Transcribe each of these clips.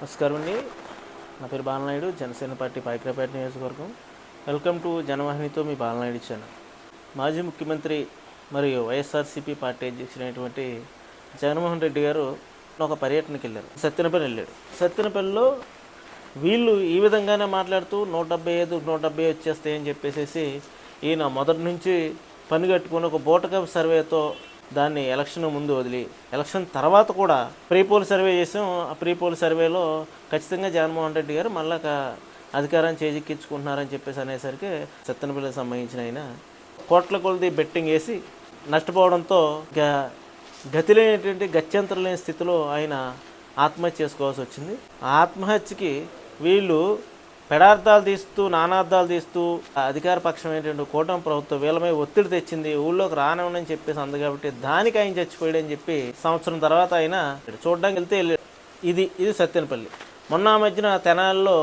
నమస్కారం అండి. నా పేరు బాలనాయుడు జనసేన పార్టీ పైకరాపేట నియోజకవర్గం. వెల్కమ్ టు జనవాహినితో మీ బాలనాయుడు ఛానల్ మాజీ ముఖ్యమంత్రి మరియు వైఎస్ఆర్సీపీ పార్టీ అధ్యక్షుడైనటువంటి జగన్మోహన్ రెడ్డి గారు ఒక పర్యటనకి వెళ్ళారు. సత్యనపల్లి వెళ్ళాడు. సత్యనపల్లిలో వీళ్ళు ఈ విధంగానే మాట్లాడుతూ నూట డెబ్బై ఐదు నూట డెబ్బై వచ్చేస్తాయని చెప్పేసి ఈయన మొదటి నుంచి పని కట్టుకుని ఒక బోటకప్ సర్వేతో దాన్ని ఎలక్షన్ ముందు వదిలి ఎలక్షన్ తర్వాత కూడా ప్రీ పోల్ సర్వే చేసాం. ఆ ప్రీ పోల్ సర్వేలో ఖచ్చితంగా జగన్మోహన్ రెడ్డి గారు మళ్ళా అధికారం చేజిక్కించుకుంటున్నారని చెప్పేసి అనేసరికి సత్తెనపల్లికి సంబంధించిన ఆయన కోట్ల కొలది బెట్టింగ్ వేసి నష్టపోవడంతో గ- గతి లేనటువంటి గత్యంతరం లేని స్థితిలో ఆయన ఆత్మహత్య చేసుకోవాల్సి వచ్చింది. ఆ ఆత్మహత్యకి వీళ్ళు పెడార్థాలు తీస్తూ నానార్థాలు తీస్తూ ఆ అధికార ఏంటంటే కూటమి ప్రభుత్వం వీళ్ళమై ఒత్తిడి తెచ్చింది ఊళ్ళోకి రానివ్వనని చెప్పేసి అంది కాబట్టి దానికి ఆయన చచ్చిపోయాడు అని చెప్పి సంవత్సరం తర్వాత ఆయన చూడడానికి వెళ్తే వెళ్ళాడు. ఇది ఇది సత్యనపల్లి. మొన్న మధ్యన తెనాల్లో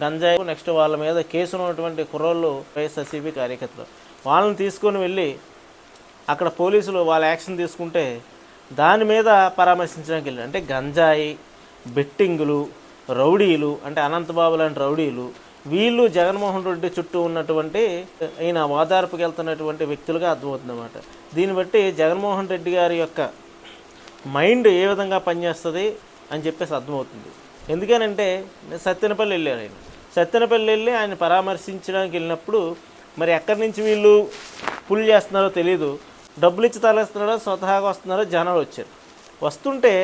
గంజాయి నెక్స్ట్ వాళ్ళ మీద కేసు ఉన్నటువంటి కుర్రోళ్ళు వైఎస్ఆర్సీపీ కార్యకర్తలు. వాళ్ళని తీసుకొని వెళ్ళి అక్కడ పోలీసులు వాళ్ళ యాక్షన్ తీసుకుంటే దాని మీద పరామర్శించడానికి వెళ్ళారు. అంటే గంజాయి బెట్టింగులు రౌడీలు అంటే అనంతబాబు లాంటి రౌడీలు వీళ్ళు జగన్మోహన్ రెడ్డి చుట్టూ ఉన్నటువంటి ఈయన ఓదార్పుకి వెళ్తున్నటువంటి వ్యక్తులుగా అర్థమవుతుందన్నమాట. దీన్ని బట్టి జగన్మోహన్ రెడ్డి గారి యొక్క మైండ్ ఏ విధంగా పనిచేస్తుంది అని చెప్పేసి అర్థమవుతుంది. ఎందుకనంటే సత్యనపల్లి వెళ్ళారు ఆయన. సత్యనపల్లి వెళ్ళి ఆయన పరామర్శించడానికి వెళ్ళినప్పుడు మరి ఎక్కడి నుంచి వీళ్ళు పుల్ చేస్తున్నారో తెలియదు డబ్బులు ఇచ్చి తలేస్తున్నారో స్వతహాగా వస్తున్నారో జనాలు వచ్చారు. వస్తుంటే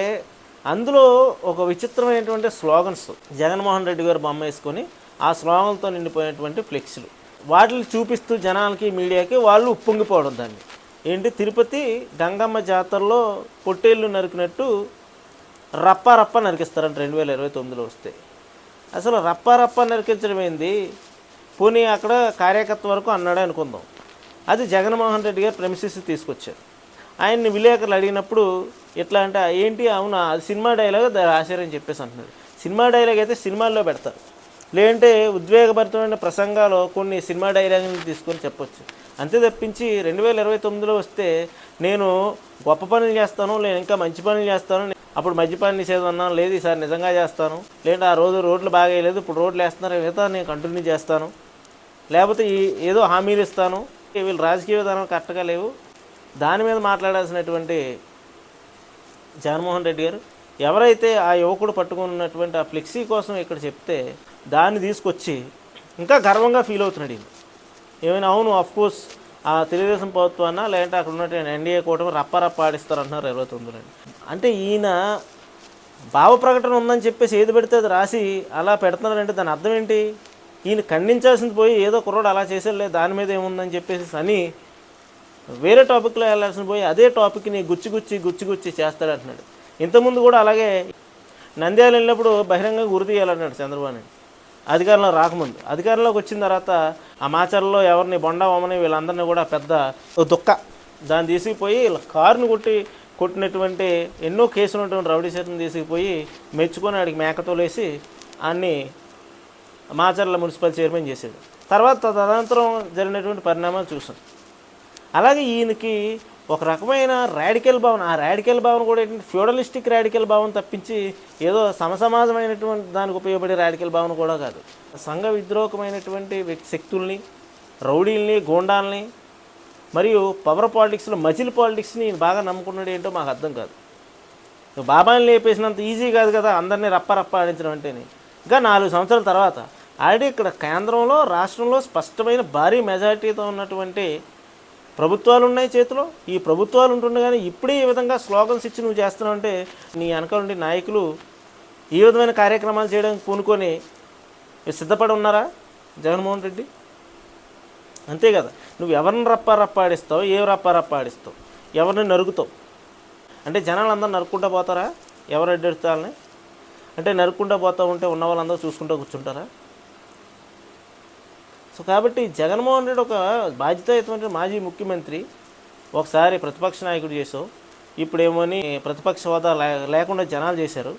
అందులో ఒక విచిత్రమైనటువంటి స్లోగన్స్. జగన్మోహన్ రెడ్డి గారు బొమ్మ వేసుకొని ఆ స్లోగన్తో నిండిపోయినటువంటి ఫ్లెక్స్లు. వాటిని చూపిస్తూ జనాలకి మీడియాకి వాళ్ళు ఉప్పొంగిపోవడం దాన్ని. ఏంటి? తిరుపతి గంగమ్మ జాతరలో పొట్టేళ్ళు నరికినట్టు రప్ప రప్ప నరికిస్తారంట రెండు వేల ఇరవై తొమ్మిదిలో వస్తే. అసలు రప్ప రప్ప నరికించడం ఏంది? పోనీ అక్కడ కార్యకర్త వరకు అన్నాడే అనుకుందాం. అది జగన్మోహన్ రెడ్డి గారు ప్రెమిసెస్ తీసుకొచ్చారు. ఆయన్ని విలేకరులు అడిగినప్పుడు ఎట్లా అంటే ఏంటి అవునా అది సినిమా డైలాగ్ ఆశ్చర్యం చెప్పేసి అంటున్నారు. సినిమా డైలాగ్ అయితే సినిమాల్లో పెడతారు. లేదంటే ఉద్వేగభరితమైన ప్రసంగాలు కొన్ని సినిమా డైలాగ్ని తీసుకొని చెప్పొచ్చు. అంతే తప్పించి రెండు వేల ఇరవై తొమ్మిదిలో వస్తే నేను గొప్ప పనులు చేస్తాను నేను ఇంకా మంచి పనులు చేస్తాను అప్పుడు మద్యపాన నిషేధం అన్నాను లేదు ఈసారి నిజంగా చేస్తాను లేదంటే ఆ రోజు రోడ్లు బాగా వేయలేదు ఇప్పుడు రోడ్లు వేస్తున్నారు మిగతా నేను కంటిన్యూ చేస్తాను. లేకపోతే ఈ ఏదో హామీలు ఇస్తాను. వీళ్ళు రాజకీయ విధానం కరెక్ట్గా లేవు. దాని మీద మాట్లాడాల్సినటువంటి జగన్మోహన్ రెడ్డి గారు ఎవరైతే ఆ యువకుడు పట్టుకున్నటువంటి ఆ ఫ్లెక్సీ కోసం ఇక్కడ చెప్తే దాన్ని తీసుకొచ్చి ఇంకా గర్వంగా ఫీల్ అవుతున్నాడు ఈయన. ఏమైనా అవును కోర్స్ ఆ తెలుగుదేశం ప్రభుత్వాన్న లేదంటే అక్కడ ఉన్నటువంటి ఎన్డీఏ కూటమి రప్ప రప్ప ఆడిస్తారంటున్నారు ఇరవై తొమ్మిదిలో. అంటే ఈయన భావ ప్రకటన ఉందని చెప్పేసి ఏది పెడితే అది రాసి అలా పెడుతున్నారంటే దాని అర్థం ఏంటి? ఈయన ఖండించాల్సింది పోయి ఏదో కుర్రోడు అలా చేసేలే దాని మీద ఏముందని చెప్పేసి అని వేరే టాపిక్లో వెళ్ళాల్సిన పోయి అదే టాపిక్ని గుచ్చి గుచ్చి గుచ్చి గుచ్చి చేస్తాడంటున్నాడు. ఇంతకుముందు కూడా అలాగే నంద్యాల వెళ్ళినప్పుడు బహిరంగంగా గురి తీయాలన్నాడు చంద్రబాబు అధికారంలో రాకముందు. అధికారంలోకి వచ్చిన తర్వాత ఆ మాచర్లో ఎవరిని బొండా వమ్మని వీళ్ళందరినీ కూడా పెద్ద ఓ దుక్క దాన్ని తీసుకుపోయి కారును కొట్టి కొట్టినటువంటి ఎన్నో కేసులు ఉన్నటువంటి రౌడీ చేతిని తీసుకుపోయి మెచ్చుకొని ఆడికి మేకతోలేసి అన్ని మాచర్ల మున్సిపల్ చైర్మన్ చేసేది తర్వాత తదనంతరం జరిగినటువంటి పరిణామాలు చూసాం అలాగే ఈయనకి ఒక రకమైన రాడికల్ భావన ఆ రాడికల్ భావన కూడా ఏంటంటే ఫ్యూడలిస్టిక్ రాడికల్ భావన తప్పించి ఏదో సమసమాజమైనటువంటి దానికి ఉపయోగపడే రాడికల్ భావన కూడా కాదు. సంఘ విద్రోహకమైనటువంటి శక్తుల్ని రౌడీల్ని గోండాల్ని మరియు పవర్ పాలిటిక్స్లో మజిల్ పాలిటిక్స్ని బాగా నమ్ముకున్నాడు ఏంటో మాకు అర్థం కాదు. బాబాని లేపేసినంత ఈజీ కాదు కదా అందరినీ రప్ప రప్ప ఆడించడం అంటేనే. ఇంకా నాలుగు సంవత్సరాల తర్వాత ఆల్రెడీ ఇక్కడ కేంద్రంలో రాష్ట్రంలో స్పష్టమైన భారీ మెజారిటీతో ఉన్నటువంటి ప్రభుత్వాలు ఉన్నాయి చేతిలో ఈ ప్రభుత్వాలు ఉంటుండగానే ఇప్పుడే ఈ విధంగా స్లోగన్స్ ఇచ్చి నువ్వు చేస్తున్నావు అంటే నీ వెనక నుండి నాయకులు ఈ విధమైన కార్యక్రమాలు చేయడానికి పూనుకొని సిద్ధపడి ఉన్నారా? జగన్మోహన్ రెడ్డి? అంతే కదా. నువ్వు ఎవరిని రప్ప రప్ప ఆడిస్తావు ఏ రప్ప రప్ప ఆడిస్తావు ఎవరిని నరుకుతావు? అంటే జనాలు అందరూ నరుక్కుంటా పోతారా? ఎవరు అడ్డెడతాలని అంటే నరుక్కుంటూ పోతూ ఉంటే ఉన్న వాళ్ళందరూ చూసుకుంటూ కూర్చుంటారా? సో కాబట్టి జగన్మోహన్ రెడ్డి ఒక బాధ్యతయుతమైన మాజీ ముఖ్యమంత్రి ఒకసారి ప్రతిపక్ష నాయకుడు చేసావు ఇప్పుడేమోని ప్రతిపక్ష హోదా లే- లేకుండా జనాలు చేశారు.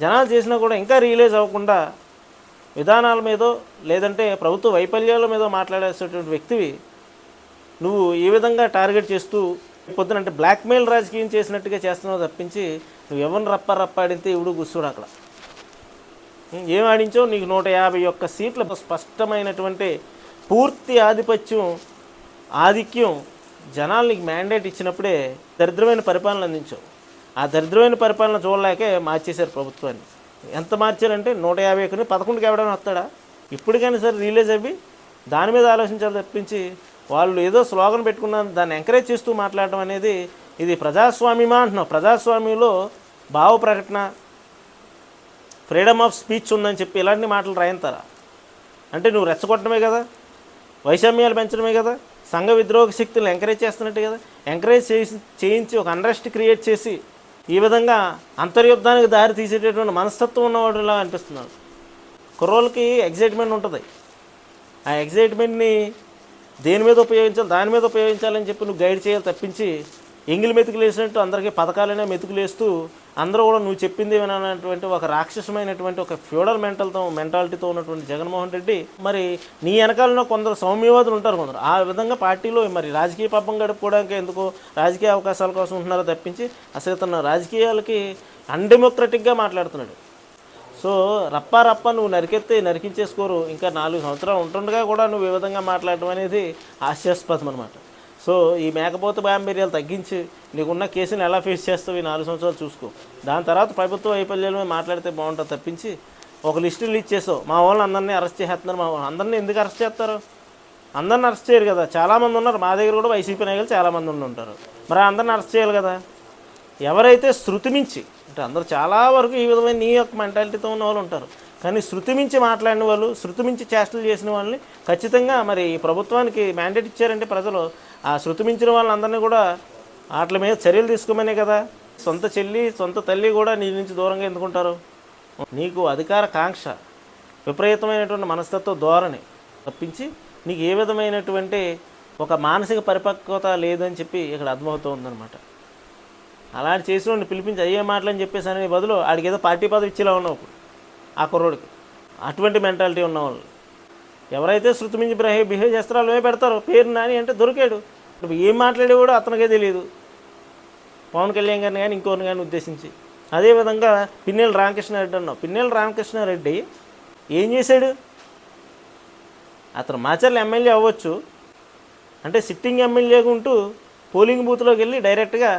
జనాలు చేసినా కూడా ఇంకా రియలైజ్ అవ్వకుండా విధానాల మీదో లేదంటే ప్రభుత్వ వైఫల్యాల మీద మాట్లాడేసేటువంటి వ్యక్తివి నువ్వు ఈ విధంగా టార్గెట్ చేస్తూ పొద్దున అంటే బ్లాక్మెయిల్ రాజకీయం చేసినట్టుగా చేస్తున్నావు తప్పించి నువ్వు ఎవరిని రప్ప రప్ప ఆడితే ఇవిడు కూర్చోడు అక్కడ ఏం ఆడించావు? నీకు నూట యాభై ఒక్క సీట్ల స్పష్టమైనటువంటి పూర్తి ఆధిపత్యం ఆధిక్యం జనాలకి మ్యాండేట్ ఇచ్చినప్పుడే దరిద్రమైన పరిపాలన అందించావు ఆ దరిద్రమైన పరిపాలన చూడలేకే మార్చేశారు ప్రభుత్వాన్ని. ఎంత మార్చారంటే నూట యాభై ఒకరిని పదకొండుకి ఎవడైనా వస్తాడా? ఇప్పటికైనా సరే రిలీజ్ అవి దాని మీద ఆలోచించాలి తప్పించి వాళ్ళు ఏదో స్లోగన్ పెట్టుకున్నారు దాన్ని ఎంకరేజ్ చేస్తూ మాట్లాడడం అనేది ఇది ప్రజాస్వామ్యమా అంటున్నాం. ప్రజాస్వామ్యంలో భావ ప్రకటన ఫ్రీడమ్ ఆఫ్ స్పీచ్ ఉందని చెప్పి ఇలాంటి మాటలు రాయంతారా? అంటే నువ్వు రెచ్చగొట్టడమే కదా. వైషమ్యాలు పెంచడమే కదా. సంఘ విద్రోహ శక్తులను ఎంకరేజ్ చేస్తున్నట్టు కదా. ఎంకరేజ్ చేసి చేయించి ఒక అండ్రెస్ట్ క్రియేట్ చేసి ఈ విధంగా అంతర్యుద్ధానికి దారి తీసేటటువంటి మనస్తత్వం ఉన్నవాడులా అనిపిస్తున్నాడు కుర్రోళ్ళకి ఎగ్జైట్మెంట్ ఉంటుంది. ఆ ఎగ్జైట్మెంట్ని దేని మీద ఉపయోగించాలి దాని మీద ఉపయోగించాలని చెప్పి నువ్వు గైడ్ చేయాలి తప్పించి ఎంగిలి మెతుకులు వేసినట్టు అందరికీ పథకాలనే మెతుకులు వేస్తూ అందరూ కూడా నువ్వు చెప్పింది వినటువంటి ఒక రాక్షసమైనటువంటి ఒక ఫ్యూడల్ మెంటల్తో మెంటాలిటీతో ఉన్నటువంటి జగన్మోహన్ రెడ్డి మరి నీ వెనకాలలో కొందరు సౌమ్యవాదులు ఉంటారు కొందరు. ఆ విధంగా పార్టీలో మరి రాజకీయ పాపం గడుపుకోవడానికి ఎందుకు రాజకీయ అవకాశాల కోసం ఉంటున్నారో తప్పించి అసలు తన రాజకీయాలకి అన్డెమోక్రటిక్గా మాట్లాడుతున్నాడు. సో రప్ప రప్ప నువ్వు నరికెత్తే నరికించేసుకోరు. ఇంకా నాలుగు సంవత్సరాలు ఉంటుండగా కూడా నువ్వు ఈ విధంగా మాట్లాడడం అనేది హాస్యాస్పదం అనమాట సో ఈ మేకపోత బాంబేరియాలు తగ్గించి నీకున్న కేసుని ఎలా ఫేస్ చేస్తావు ఈ నాలుగు సంవత్సరాలు చూసుకో. దాని తర్వాత ప్రభుత్వ వైఫల్యాలు మాట్లాడితే బాగుంటుంది తప్పించి ఒక లిస్టు రిలీజ్ చేసావు. మా వాళ్ళని అందరినీ అరెస్ట్ చేస్తున్నారు మా అందరినీ ఎందుకు అరెస్ట్ చేస్తారు? అందరిని అరెస్ట్ చేయరు కదా. చాలామంది ఉన్నారు. మా దగ్గర కూడా వైసీపీ నాయకులు చాలామంది ఉండి ఉంటారు. మరి అందరిని అరెస్ట్ చేయాలి కదా. ఎవరైతే శృతి మించి అంటే అందరూ చాలా వరకు ఈ విధమైన నీ యొక్క మెంటాలిటీతో ఉన్న వాళ్ళు ఉంటారు. కానీ శృతి మించి మాట్లాడిన వాళ్ళు శృతి మించి చేష్టలు చేసిన వాళ్ళని ఖచ్చితంగా మరి ఈ ప్రభుత్వానికి మ్యాండేట్ ఇచ్చారంటే ప్రజలు ఆ శృతి మించిన వాళ్ళందరినీ కూడా వాటి మీద చర్యలు తీసుకోమనే కదా. సొంత చెల్లి సొంత తల్లి కూడా నీ నుంచి దూరంగా ఎందుకుంటారు? నీకు అధికార కాంక్ష విపరీతమైనటువంటి మనస్తత్వ ధోరణి తప్పించి నీకు ఏ విధమైనటువంటి ఒక మానసిక పరిపక్వత లేదని చెప్పి ఇక్కడ అర్థమవుతుందన్నమాట అలాంటి చేసిన వాడిని పిలిపించి అయ్యే మాటలని చెప్పేసి అనే బదులు ఆడికి ఏదో పార్టీ పదవి ఇచ్చేలా ఉన్నావు ఆ కుర్రోడికి. అటువంటి మెంటాలిటీ ఉన్న వాళ్ళు ఎవరైతే శృతి మించి బిహేవ్ బిహేవ్ చేస్తారో వాళ్ళే పెడతారు? పేరు నాని అంటే దొరికాడు. ఇప్పుడు ఏం మాట్లాడే కూడా అతనికే తెలియదు పవన్ కళ్యాణ్ గారిని కానీ ఇంకోరిని కానీ ఉద్దేశించి. అదేవిధంగా పిన్నెల రామకృష్ణారెడ్డి అన్నావు. పిన్నెల రామకృష్ణారెడ్డి ఏం చేశాడు? అతను మాచర్ల ఎమ్మెల్యే అవ్వచ్చు. అంటే సిట్టింగ్ ఎమ్మెల్యేగా ఉంటూ పోలింగ్ బూత్లోకి వెళ్ళి డైరెక్ట్గా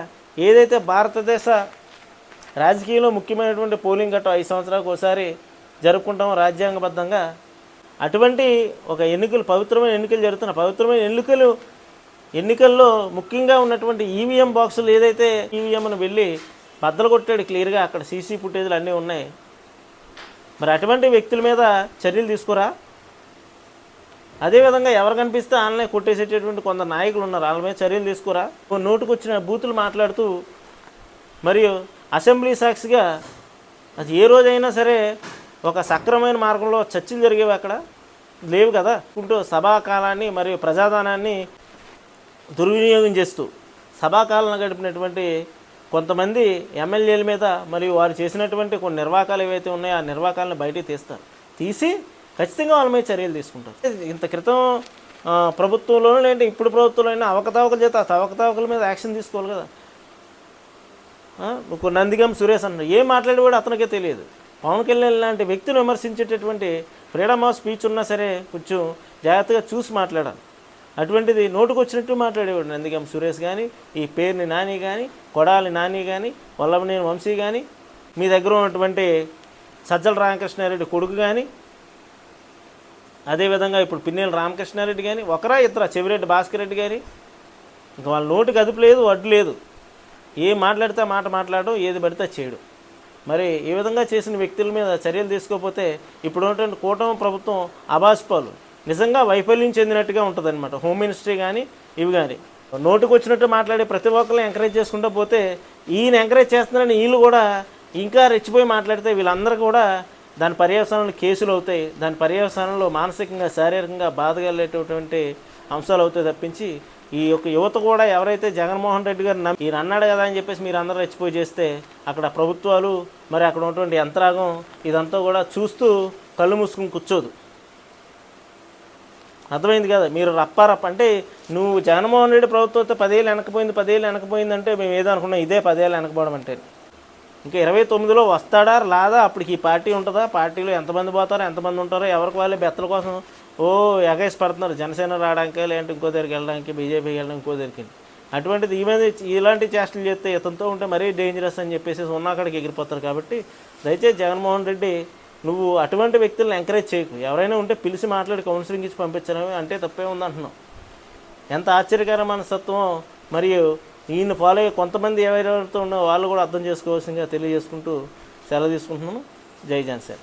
ఏదైతే భారతదేశ రాజకీయంలో ముఖ్యమైనటువంటి పోలింగ్ గట్ట ఐదు సంవత్సరాలకు ఒకసారి జరుపుకుంటాం రాజ్యాంగబద్ధంగా అటువంటి ఒక ఎన్నికలు పవిత్రమైన ఎన్నికలు జరుగుతున్న పవిత్రమైన ఎన్నికలు ఎన్నికల్లో ముఖ్యంగా ఉన్నటువంటి ఈవీఎం బాక్సులు ఏదైతే ఈవీఎంను వెళ్ళి బద్దలు కొట్టాడు క్లియర్గా అక్కడ సీసీ ఫుటేజ్లు అన్నీ ఉన్నాయి. మరి అటువంటి వ్యక్తుల మీద చర్యలు తీసుకురా. అదేవిధంగా ఎవరు కనిపిస్తే ఆన్లైన్ కొట్టేసేటటువంటి కొందరు నాయకులు ఉన్నారు వాళ్ళ మీద చర్యలు తీసుకురా. నోటుకు వచ్చిన బూతులు మాట్లాడుతూ మరియు అసెంబ్లీ సాక్షిగా అది ఏ రోజైనా సరే ఒక సక్రమైన మార్గంలో చర్చలు జరిగేవి అక్కడ. లేవు కదా. ఉంటూ సభాకాలాన్ని మరియు ప్రజాదానాన్ని దుర్వినియోగం చేస్తూ సభాకాలను గడిపినటువంటి కొంతమంది ఎమ్మెల్యేల మీద మరియు వారు చేసినటువంటి కొన్ని నిర్వాకాలు ఏవైతే ఉన్నాయో ఆ నిర్వాకాలను బయటికి తీస్తారు. తీసి ఖచ్చితంగా వాళ్ళ మీద చర్యలు తీసుకుంటారు. ఇంత క్రితం ప్రభుత్వంలో ప్రభుత్వంలోనూ లేదంటే ఇప్పుడు ప్రభుత్వంలో అవకతవకలు చేత ఆ అవకతవకల మీద యాక్షన్ తీసుకోవాలి కదా. నందిగం సురేష్ అన్న ఏం మాట్లాడి కూడా అతనికే తెలియదు. పవన్ కళ్యాణ్ లాంటి వ్యక్తిని విమర్శించేటటువంటి ఫ్రీడమ్ ఆఫ్ స్పీచ్ ఉన్నా సరే కొంచెం జాగ్రత్తగా చూసి మాట్లాడాలి. అటువంటిది నోటుకు వచ్చినట్టు మాట్లాడేవాడు నందిగం సురేష్ కానీ ఈ పేరుని నాని కానీ కొడాలి నాని కానీ వల్లభనేని వంశీ కానీ మీ దగ్గర ఉన్నటువంటి సజ్జల రామకృష్ణారెడ్డి కొడుకు కానీ అదేవిధంగా ఇప్పుడు పిన్నెల రామకృష్ణారెడ్డి కానీ ఒకరా ఇద్దరా చెవిరెడ్డి భాస్కర్ రెడ్డి కానీ ఇంకా వాళ్ళ నోటికి అదుపు లేదు వడ్డు లేదు. ఏ మాట్లాడితే మాట మాట్లాడడం ఏది పడితే చేయడు చేయడం. మరి ఈ విధంగా చేసిన వ్యక్తుల మీద చర్యలు తీసుకోకపోతే ఇప్పుడు ఉన్నటువంటి కూటమి ప్రభుత్వం అబాస్పాలు నిజంగా వైఫల్యం చెందినట్టుగా ఉంటుంది అనమాట హోమ్ మినిస్ట్రీ కానీ ఇవి కానీ నోటుకు వచ్చినట్టు మాట్లాడే ప్రతి ఒక్కరిని ఎంకరేజ్ చేసుకుంటూ పోతే ఈయన ఎంకరేజ్ చేస్తున్నారని వీళ్ళు కూడా ఇంకా రెచ్చిపోయి మాట్లాడితే వీళ్ళందరూ కూడా దాని పర్యవసానంలో కేసులు అవుతాయి. దాని పర్యవసానంలో మానసికంగా శారీరకంగా బాధగలేటటువంటి అంశాలు అవుతాయి తప్పించి ఈ యొక్క యువత కూడా ఎవరైతే జగన్మోహన్ రెడ్డి గారు నమ్మి ఈయన అన్నాడు కదా అని చెప్పేసి మీరు అందరూ రెచ్చిపోయి చేస్తే అక్కడ ప్రభుత్వాలు మరి అక్కడ ఉన్నటువంటి యంత్రాంగం ఇదంతా కూడా చూస్తూ కళ్ళు మూసుకుని కూర్చోదు. అర్థమైంది కదా? మీరు రప్పారప్ప అంటే నువ్వు జగన్మోహన్ రెడ్డి ప్రభుత్వంతో పదేళ్ళు వెనకపోయింది పదేళ్ళు వెనకపోయిందంటే మేము ఏదనుకున్నాం ఇదే పదేళ్ళు వెనకపోవడం అంటే. ఇంకా ఇరవై తొమ్మిదిలో వస్తాడా రాదా? అప్పటికి ఈ పార్టీ ఉంటుందా? పార్టీలో ఎంతమంది పోతారో ఎంతమంది ఉంటారో ఎవరికి వాళ్ళే బెత్తల కోసం ఓ ఎగేసి పడుతున్నారు. జనసేన రావడానికి లేదంటే ఇంకో దగ్గరికి వెళ్ళడానికి బీజేపీకి వెళ్ళడానికి ఇంకో దగ్గరికి అటువంటిది ఈ మీద ఇలాంటి చేష్టలు చేస్తే ఇతనితో ఉంటే మరీ డేంజరస్ అని చెప్పేసి ఉన్న అక్కడికి ఎగిరిపోతారు కాబట్టి దయచేసి జగన్మోహన్ రెడ్డి నువ్వు అటువంటి వ్యక్తులను ఎంకరేజ్ చేయకు. ఎవరైనా ఉంటే పిలిచి మాట్లాడి కౌన్సిలింగ్ ఇచ్చి పంపించడమే అంటే తప్పే ఉందంటున్నావు ఎంత ఆశ్చర్యకర మనస్తత్వం మరియు ఈయన ఫాలో అయ్యే కొంతమంది ఎవరెవరితో ఉన్నో వాళ్ళు కూడా అర్థం చేసుకోవాల్సిందిగా తెలియజేసుకుంటూ సెలవు తీసుకుంటున్నాను. జై జనసేన.